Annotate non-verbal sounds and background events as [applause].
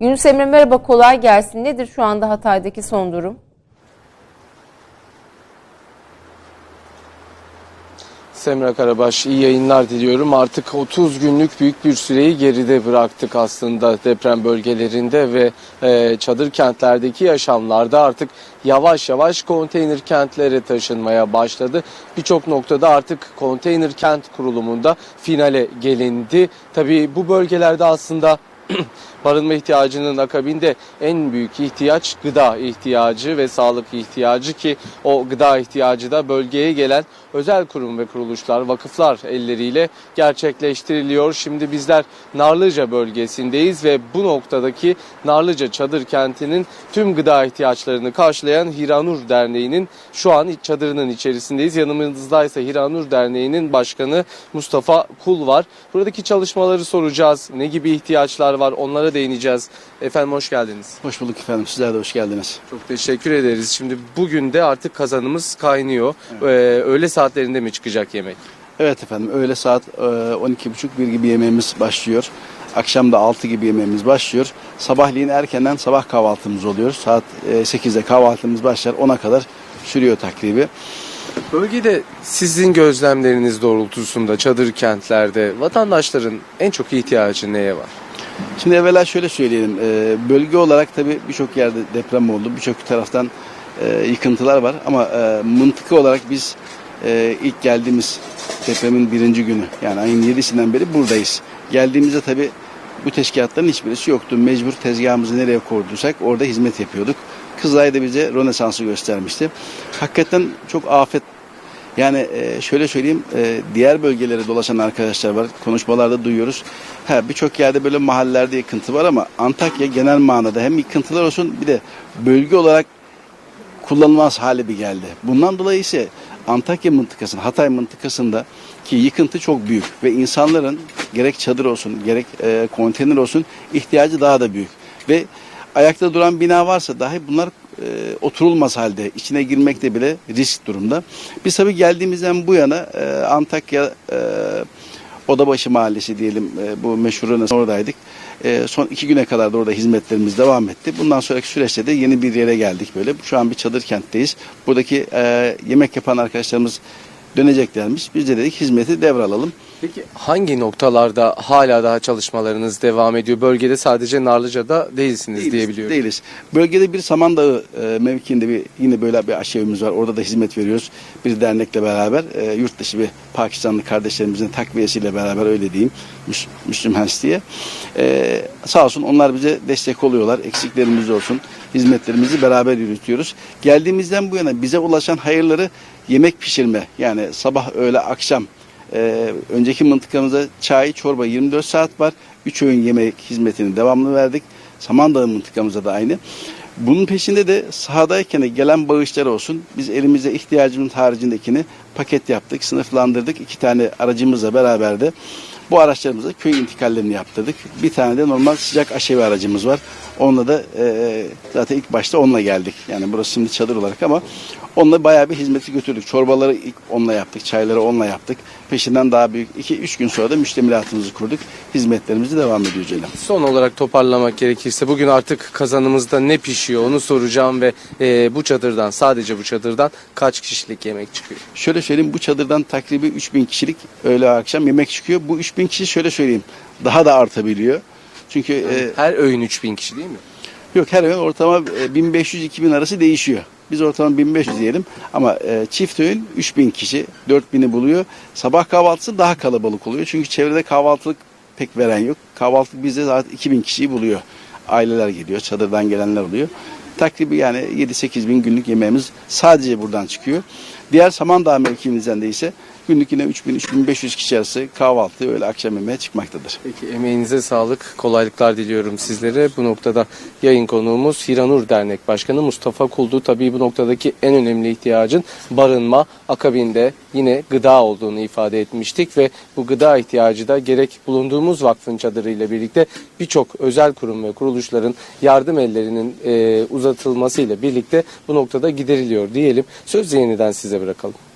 Yunus Emre merhaba kolay gelsin. Nedir şu anda Hatay'daki son durum? Semra Karabaş iyi yayınlar diliyorum. Artık 30 günlük büyük bir süreyi geride bıraktık aslında deprem bölgelerinde ve e, çadır kentlerdeki yaşamlarda artık yavaş yavaş konteyner kentlere taşınmaya başladı. Birçok noktada artık konteyner kent kurulumunda finale gelindi. Tabii bu bölgelerde aslında [clears throat] barınma ihtiyacının akabinde en büyük ihtiyaç gıda ihtiyacı ve sağlık ihtiyacı ki o gıda ihtiyacı da bölgeye gelen özel kurum ve kuruluşlar, vakıflar elleriyle gerçekleştiriliyor. Şimdi bizler Narlıca bölgesindeyiz ve bu noktadaki Narlıca Çadır Kenti'nin tüm gıda ihtiyaçlarını karşılayan Hiranur Derneği'nin şu an çadırının içerisindeyiz. Yanımızdaysa Hiranur Derneği'nin başkanı Mustafa Kul var. Buradaki çalışmaları soracağız. Ne gibi ihtiyaçlar var onlara değineceğiz. Efendim hoş geldiniz. Hoş bulduk efendim. Sizler de hoş geldiniz. Çok teşekkür ederiz. Şimdi bugün de artık kazanımız kaynıyor. Ee, öğle saatlerinde mi çıkacak yemek? Evet efendim. Öğle saat e, 12.30-1 gibi yemeğimiz başlıyor. Akşam da 6 gibi yemeğimiz başlıyor. Sabahleyin erkenden sabah kahvaltımız oluyor. Saat e, 8'de kahvaltımız başlar. 10'a kadar sürüyor takribi. Bölgede sizin gözlemleriniz doğrultusunda çadır kentlerde vatandaşların en çok ihtiyacı neye var? Şimdi evvela şöyle söyleyelim. E, bölge olarak tabii birçok yerde deprem oldu. Birçok taraftan e, yıkıntılar var. Ama e, mıntıka olarak biz e, ilk geldiğimiz depremin birinci günü yani ayın 7'sinden beri buradayız. Geldiğimizde tabii bu teşkilatların hiçbirisi yoktu. Mecbur tezgahımızı nereye kurduysak orada hizmet yapıyorduk. Kızılay da bize Rönesans'ı göstermişti. Hakikaten çok afet yani e, şöyle söyleyeyim e, diğer bölgelere dolaşan arkadaşlar var. Konuşmalarda duyuyoruz. Ha birçok yerde böyle mahallelerde yıkıntı var ama Antakya genel manada hem yıkıntılar olsun bir de bölge olarak kullanılmaz hale bir geldi. Bundan dolayı ise Antakya mıntıkasında, Hatay mıntıkasında ki yıkıntı çok büyük ve insanların gerek çadır olsun gerek e, konteyner olsun ihtiyacı daha da büyük. Ve ayakta duran bina varsa dahi bunlar e, oturulmaz halde. içine girmekte bile risk durumda. Biz tabii geldiğimizden bu yana e, Antakya e, Odabaşı Mahallesi diyelim e, bu meşhur oradaydık. E, son iki güne kadar da orada hizmetlerimiz devam etti. Bundan sonraki süreçte de yeni bir yere geldik böyle. Şu an bir çadır kentteyiz. Buradaki e, yemek yapan arkadaşlarımız döneceklermiş. Biz de dedik hizmeti devralalım. Peki hangi noktalarda hala daha çalışmalarınız devam ediyor? Bölgede sadece Narlıca'da değilsiniz Değiliz, diyebiliyorum. Değiliz. Bölgede bir Samandağı e, mevkiinde bir yine böyle bir aşevimiz var. Orada da hizmet veriyoruz. Bir dernekle beraber e, yurt dışı bir Pakistanlı kardeşlerimizin takviyesiyle beraber öyle diyeyim. Müs Müslüm Hens diye. E, sağ olsun onlar bize destek oluyorlar. Eksiklerimiz olsun. Hizmetlerimizi beraber yürütüyoruz. Geldiğimizden bu yana bize ulaşan hayırları yemek pişirme yani sabah öğle akşam ee, önceki mıntıkamızda çay, çorba 24 saat var. 3 öğün yemek hizmetini devamlı verdik. Samandağ mıntıkamızda da aynı. Bunun peşinde de sahadayken de gelen bağışlar olsun. Biz elimizde ihtiyacımız haricindekini paket yaptık, sınıflandırdık. İki tane aracımızla beraber de bu araçlarımızla köy intikallerini yaptırdık. Bir tane de normal sıcak aşevi aracımız var. Onunla da e, zaten ilk başta onunla geldik. Yani burası şimdi çadır olarak ama onunla bayağı bir hizmeti götürdük. Çorbaları ilk onunla yaptık, çayları onunla yaptık. Peşinden daha büyük 2-3 gün sonra da müştemilatımızı kurduk. Hizmetlerimizi devam ediyor Celal. Son olarak toparlamak gerekirse bugün artık kazanımızda ne pişiyor onu soracağım ve e, bu çadırdan sadece bu çadırdan kaç kişilik yemek çıkıyor? Şöyle söyleyeyim bu çadırdan takribi 3000 kişilik öğle akşam yemek çıkıyor. Bu 3000 kişi şöyle söyleyeyim daha da artabiliyor. Çünkü e, Her öğün 3000 kişi değil mi? Yok her öğün ortalama e, 1500-2000 arası değişiyor. Biz ortalama 1500 diyelim ama e, çift öğün 3000 kişi 4000'i buluyor. Sabah kahvaltısı daha kalabalık oluyor. Çünkü çevrede kahvaltılık pek veren yok. Kahvaltılık bizde zaten 2000 kişiyi buluyor. Aileler geliyor, çadırdan gelenler oluyor. Takribi yani 7-8 bin günlük yemeğimiz sadece buradan çıkıyor. Diğer Samandağ mevkimizden de ise günlük yine 3000-3500 kişi arası kahvaltı öyle akşam yemeğe çıkmaktadır. Peki emeğinize sağlık, kolaylıklar diliyorum sizlere. Bu noktada yayın konuğumuz Hiranur Dernek Başkanı Mustafa Kuldu. Tabii bu noktadaki en önemli ihtiyacın barınma, akabinde yine gıda olduğunu ifade etmiştik ve bu gıda ihtiyacı da gerek bulunduğumuz vakfın çadırıyla birlikte birçok özel kurum ve kuruluşların yardım ellerinin e, uzatılmasıyla birlikte bu noktada gideriliyor diyelim. Sözü yeniden size bırakalım.